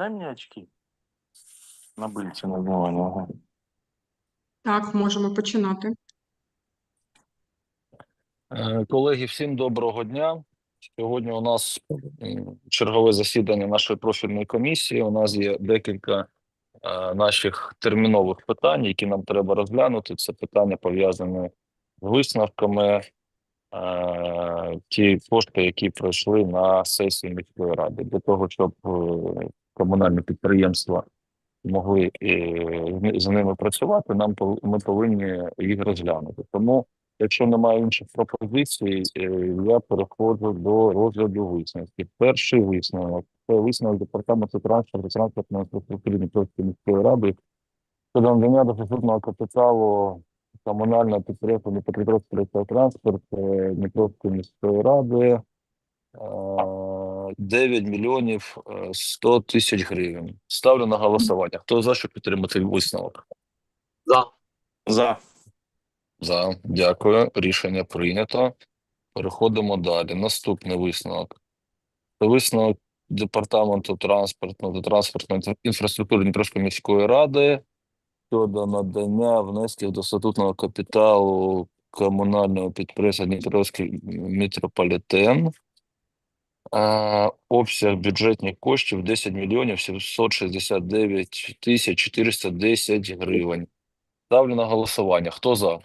Дай мне очки. На внимание. Ага. Так, можемо починати. Е, Колеги, всім доброго дня. Сьогодні у нас чергове засідання нашої профільної комісії. У нас є декілька е, наших термінових питань, які нам треба розглянути. Це питання пов'язані з висновками, е, ті кошти, які пройшли на сесії міської ради, для того, щоб комунальні підприємства могли е, з ними працювати. Нам ми повинні їх розглянути. Тому Якщо немає інших пропозицій, е, я переходжу до розгляду висновків. Перший висновок це висновок департаменту транспорту транспортної інфраструктури Дніпровської міської ради щодо надання до капіталу комунального підприємства Дніпропетровський транспорт е, Дніпровської міської ради 9 мільйонів е, 100 тисяч гривень. Ставлю на голосування. Хто за, щоб підтримати висновок? За. За. За, дякую. Рішення прийнято. Переходимо далі. Наступний висновок. Висновок департаменту транспорту та транспортної інфраструктури Дніпровської міської ради щодо надання внесків до статутного капіталу комунального підприємства Дніпровський метрополітен. Обсяг бюджетних коштів 10 мільйонів 769 тисяч 410 гривень. Ставлю на голосування. Хто за?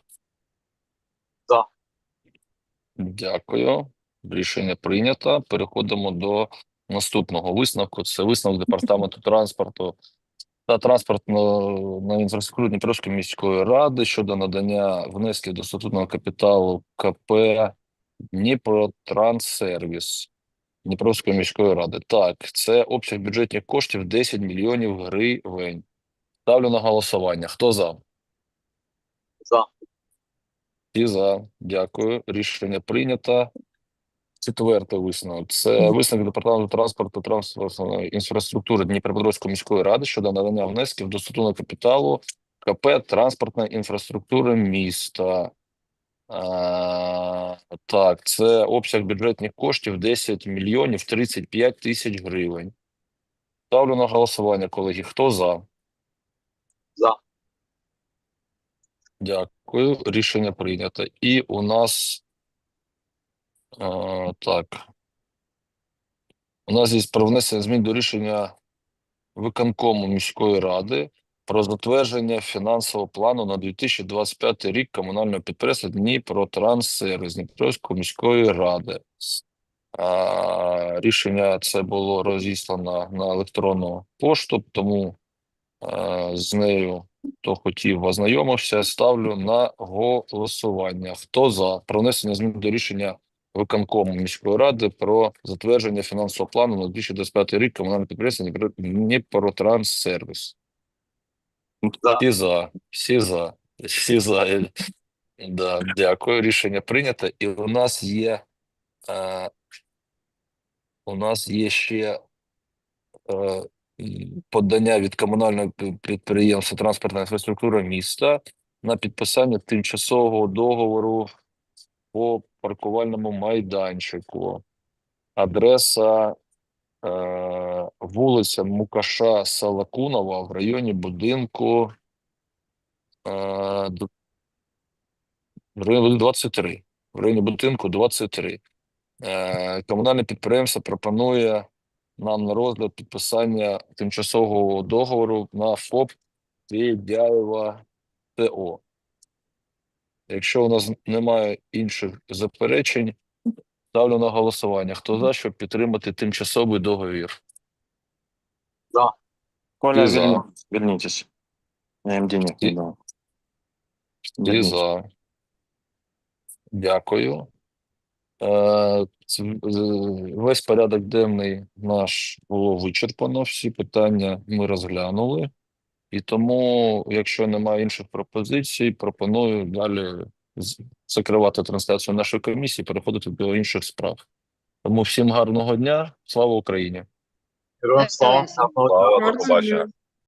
Дякую. Рішення прийнято. Переходимо до наступного висновку. Це висновок департаменту транспорту та транспортної інфраструктури Дніпровської міської ради щодо надання внесків до статутного капіталу КП Дніпротранссервіс Дніпровської міської ради. Так, це обсяг бюджетних коштів 10 мільйонів гривень. Ставлю на голосування. Хто за? За. Всі за. Дякую. Рішення прийнято. Четвертий висновок. Це висновок департаменту транспорту транспортної інфраструктури Дніпропетровської міської ради щодо надання внесків до статутного капіталу КП транспортна інфраструктура міста. Так, це обсяг бюджетних коштів 10 мільйонів 35 тисяч гривень. Ставлю на голосування, колеги. Хто за? За. Дякую. Рішення прийнято. І у нас е, так. У нас є про внесення змін до рішення виконкому міської ради про затвердження фінансового плану на 2025 рік комунального підприємства Дніпротранссервіс Дніпровської міської ради. А, рішення це було розіслано на електронну пошту, тому е, з нею хто хотів ознайомився, ставлю на голосування. Хто за про внесення змін до рішення виконкому міської ради про затвердження фінансового плану на 2025 рік комунального підприємства Дніпро- Дніпротранссервіс? За. Всі за, всі за, всі за. Да, дякую. Рішення прийнято. І у нас є е, у нас є ще е, подання від комунального підприємства транспортна інфраструктура міста на підписання тимчасового договору по паркувальному майданчику. Адреса е, вулиця Мукаша Салакунова в районі будинку е, д- в районі будинку 23. В районі будинку 23. Е, комунальне підприємство пропонує нам на розгляд підписання тимчасового договору на ФОП Федяєва ТО. Якщо у нас немає інших заперечень, ставлю на голосування. Хто за, щоб підтримати тимчасовий договір? Коля, Ты за. верни- вернитесь. Я им денег не Ты- дал. Вернитесь. за. Дякую. Е, ц- Весь порядок денний наш було вичерпано, всі питання ми розглянули. І тому, якщо немає інших пропозицій, пропоную далі з- закривати трансляцію нашої комісії, переходити до інших справ. Тому всім гарного дня, слава Україні! Героям слава. Слава. Слава. До побачення.